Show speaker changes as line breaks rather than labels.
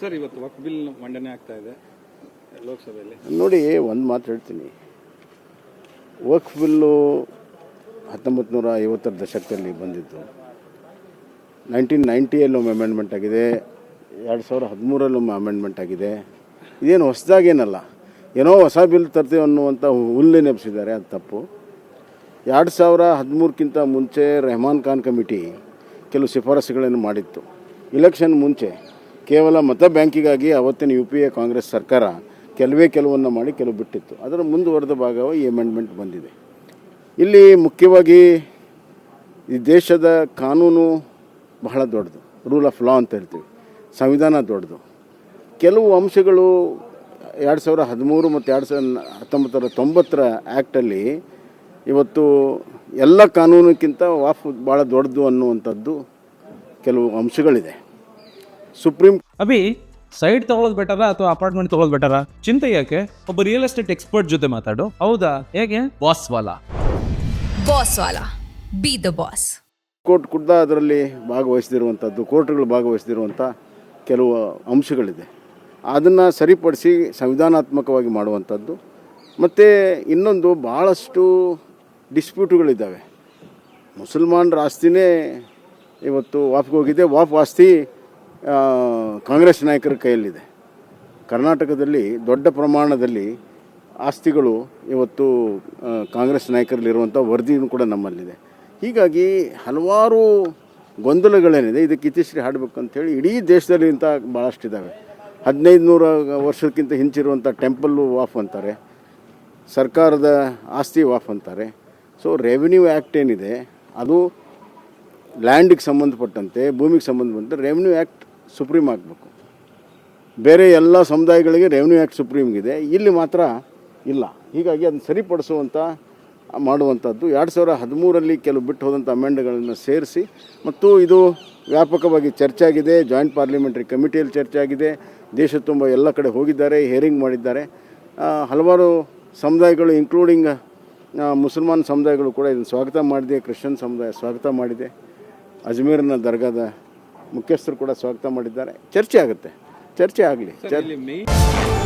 Sir ಇವತ್ತು ವಕ್ bill ಮಂಡನೆ ಆಗ್ತಾ ಇದೆ, ಲೋಕಸಭೆಯಲ್ಲಿ.
ನೋಡಿ, ಒಂದು ಮಾತು ಹೇಳ್ತೀನಿ. ವಕ್ಫ್ ಬಿಲ್ಲು ಹತ್ತೊಂಬತ್ತು ನೂರ ಐವತ್ತರ ದಶಕದಲ್ಲಿ ಬಂದಿದ್ದು ನೈನ್ಟೀನ್ ನೈಂಟಿಯಲ್ಲೊಮ್ಮೆ ಅಮೆಂಡ್ಮೆಂಟ್ ಆಗಿದೆ, ಎರಡು ಸಾವಿರ ಹದಿಮೂರಲ್ಲೊಮ್ಮೆ ಅಮೆಂಡ್ಮೆಂಟ್ ಆಗಿದೆ. ಇದೇನು ಹೊಸದಾಗೇನಲ್ಲ. ಏನೋ ಹೊಸ ಬಿಲ್ ತರ್ತೀವಿ ಅನ್ನುವಂಥ ಹುಲ್ಲು ನೆಪಿಸಿದ್ದಾರೆ ಅದು ತಪ್ಪು. ಎರಡು ಸಾವಿರ ಹದಿಮೂರಕ್ಕಿಂತ ಮುಂಚೆ ರೆಹಮಾನ್ ಖಾನ್ ಕಮಿಟಿ ಕೆಲವು ಶಿಫಾರಸುಗಳನ್ನು ಮಾಡಿತ್ತು. ಇಲೆಕ್ಷನ್ ಮುಂಚೆ ಕೇವಲ ಮತ ಬ್ಯಾಂಕಿಗಾಗಿ ಅವತ್ತಿನ ಯು ಪಿ ಎ ಕಾಂಗ್ರೆಸ್ ಸರ್ಕಾರ ಕೆಲವೇ ಕೆಲವನ್ನು ಮಾಡಿ ಕೆಲವು ಬಿಟ್ಟಿತ್ತು. ಅದರ ಮುಂದುವರೆದ ಭಾಗವಾಗಿ ಈ ಅಮೆಂಡ್ಮೆಂಟ್ ಬಂದಿದೆ. ಇಲ್ಲಿ ಮುಖ್ಯವಾಗಿ ಈ ದೇಶದ ಕಾನೂನು ಬಹಳ ದೊಡ್ಡದು. ರೂಲ್ ಆಫ್ ಲಾ ಅಂತ ಹೇಳ್ತೀವಿ. ಸಂವಿಧಾನ ದೊಡ್ಡದು. ಕೆಲವು ಅಂಶಗಳು ಎರಡು ಸಾವಿರ ಹದಿಮೂರು ಮತ್ತು ಎರಡು ಸಾವಿರ ಹತ್ತೊಂಬತ್ತರ ತೊಂಬತ್ತರ ಆ್ಯಕ್ಟಲ್ಲಿ ಇವತ್ತು ಎಲ್ಲ ಕಾನೂನಕ್ಕಿಂತ ವಾಫ್ ಭಾಳ ದೊಡ್ಡದು ಅನ್ನುವಂಥದ್ದು ಕೆಲವು ಅಂಶಗಳಿದೆ. ಸುಪ್ರೀಂ
ಅಭಿ ಸೈಡ್ ತಗೊಳ್ಳೋದು ಬೆಟರ ಅಥವಾ ಅಪಾರ್ಟ್ಮೆಂಟ್ ತಗೊಳ್ಳೋದು ಬೆಟರ ಚಿಂತೆ ಯಾಕೆ? ಒಬ್ಬ ರಿಯಲ್ ಎಸ್ಟೇಟ್ ಎಕ್ಸ್ಪರ್ಟ್ ಜೊತೆ ಮಾತಾಡು. ಹೌದಾ? ಹೇಗೆ? ಬಾಸ್ ವಾಲಾ.
ಬಾಸ್ ವಾಲಾ. ಬಿ ದ ಬಾಸ್
ಕೋರ್ಟ್ ಕೂಡ ಅದರಲ್ಲಿ ಭಾಗವಹಿಸದಿರುವಂಥದ್ದು ಕೋರ್ಟ್ಗಳು ಭಾಗವಹಿಸದಿರುವಂಥ ಕೆಲವು ಅಂಶಗಳಿದೆ. ಅದನ್ನು ಸರಿಪಡಿಸಿ ಸಂವಿಧಾನಾತ್ಮಕವಾಗಿ ಮಾಡುವಂಥದ್ದು ಮತ್ತು ಇನ್ನೊಂದು ಭಾಳಷ್ಟು ಡಿಸ್ಪ್ಯೂಟ್ಗಳಿದ್ದಾವೆ ಮುಸಲ್ಮಾನರ ಆಸ್ತಿನೇ ಇವತ್ತು ವಾಪಿಗೆ ಹೋಗಿದೆ. ವಾಪ್ ಆಸ್ತಿ ಕಾಂಗ್ರೆಸ್ ನಾಯಕರ ಕೈಯಲ್ಲಿದೆ. ಕರ್ನಾಟಕದಲ್ಲಿ ದೊಡ್ಡ ಪ್ರಮಾಣದಲ್ಲಿ ಆಸ್ತಿಗಳು ಇವತ್ತು ಕಾಂಗ್ರೆಸ್ ನಾಯಕರಲ್ಲಿರುವಂಥ ವರದಿಯೂ ಕೂಡ ನಮ್ಮಲ್ಲಿದೆ. ಹೀಗಾಗಿ ಹಲವಾರು ಗೊಂದಲಗಳೇನಿದೆ, ಇದಕ್ಕೆ ಇತಿಶ್ರೀ ಹಾಡಬೇಕಂಥೇಳಿ ಇಡೀ ದೇಶದಲ್ಲಿ ಇಂಥ ಭಾಳಷ್ಟಿದ್ದಾವೆ ಹದಿನೈದು ನೂರ ವರ್ಷಕ್ಕಿಂತ ಹಿಂಚಿರುವಂಥ ಟೆಂಪಲ್ಲು ವಾಫ್ ಅಂತಾರೆ, ಸರ್ಕಾರದ ಆಸ್ತಿ ವಾಫ್ ಅಂತಾರೆ. ಸೊ, ರೆವಿನ್ಯೂ ಆ್ಯಕ್ಟ್ ಏನಿದೆ, ಅದು ಲ್ಯಾಂಡಿಗೆ ಸಂಬಂಧಪಟ್ಟಂತೆ, ಭೂಮಿಗೆ ಸಂಬಂಧಪಟ್ಟಂತೆ ರೆವಿನ್ಯೂ ಆ್ಯಕ್ಟ್ ಸುಪ್ರೀಂ ಆಗಬೇಕು. ಬೇರೆ ಎಲ್ಲ ಸಮುದಾಯಗಳಿಗೆ ರೆವಿನ್ಯೂ ಆ್ಯಕ್ಟ್ ಸುಪ್ರೀಮ್ಗಿದೆ ಇಲ್ಲಿ ಮಾತ್ರ ಇಲ್ಲ. ಹೀಗಾಗಿ ಅದನ್ನು ಸರಿಪಡಿಸುವಂಥ ಮಾಡುವಂಥದ್ದು ಎರಡು ಸಾವಿರ ಹದಿಮೂರಲ್ಲಿ ಕೆಲವು ಬಿಟ್ಟು ಹೋದಂಥ ಅಮೆಂಡ್ಗಳನ್ನು ಸೇರಿಸಿ, ಮತ್ತು ಇದು ವ್ಯಾಪಕವಾಗಿ ಚರ್ಚೆ ಆಗಿದೆ. ಜಾಯಿಂಟ್ ಪಾರ್ಲಿಮೆಂಟ್ರಿ ಕಮಿಟಿಯಲ್ಲಿ ಚರ್ಚೆ ಆಗಿದೆ. ದೇಶ ತುಂಬ ಎಲ್ಲ ಕಡೆ ಹೋಗಿದ್ದಾರೆ ಹೇರಿಂಗ್ ಮಾಡಿದ್ದಾರೆ. ಹಲವಾರು ಸಮುದಾಯಗಳು ಇನ್ಕ್ಲೂಡಿಂಗ್ ಮುಸಲ್ಮಾನ್ ಸಮುದಾಯಗಳು ಕೂಡ ಇದನ್ನು ಸ್ವಾಗತ ಮಾಡಿದೆ. ಕ್ರಿಶ್ಚಿಯನ್ ಸಮುದಾಯ ಸ್ವಾಗತ ಮಾಡಿದೆ. ಅಜ್ಮೀರ್ನ ದರ್ಗಾದ ಮುಖ್ಯಸ್ಥರು ಕೂಡ ಸ್ವಾಗತ ಮಾಡಿದ್ದಾರೆ. ಚರ್ಚೆ ಆಗುತ್ತೆ. ಚರ್ಚೆ ಆಗಲಿ.
ಚರ್ಚೆ